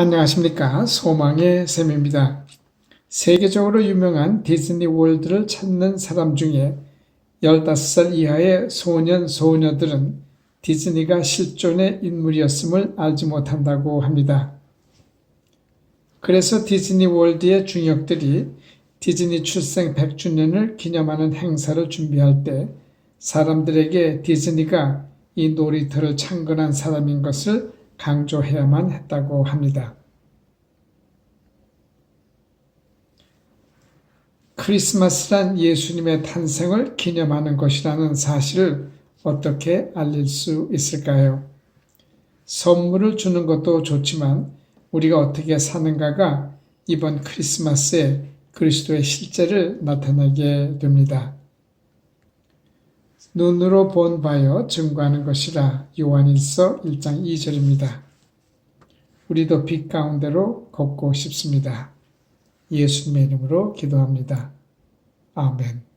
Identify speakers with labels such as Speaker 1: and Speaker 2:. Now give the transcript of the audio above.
Speaker 1: 안녕하십니까. 소망의 샘입니다. 세계적으로 유명한 디즈니 월드를 찾는 사람 중에 15살 이하의 소년, 소녀들은 디즈니가 실존의 인물이었음을 알지 못한다고 합니다. 그래서 디즈니 월드의 중역들이 디즈니 출생 100주년을 기념하는 행사를 준비할 때 사람들에게 디즈니가 이 놀이터를 창건한 사람인 것을 강조해야만 했다고 합니다. 크리스마스란 예수님의 탄생을 기념하는 것이라는 사실을 어떻게 알릴 수 있을까요? 선물을 주는 것도 좋지만 우리가 어떻게 사는가가 이번 크리스마스에 그리스도의 실제를 나타내게 됩니다. 눈으로 본 바여 증거하는 것이라 요한일서 1장 2절입니다. 우리도 빛 가운데로 걷고 싶습니다. 예수님의 이름으로 기도합니다. 아멘.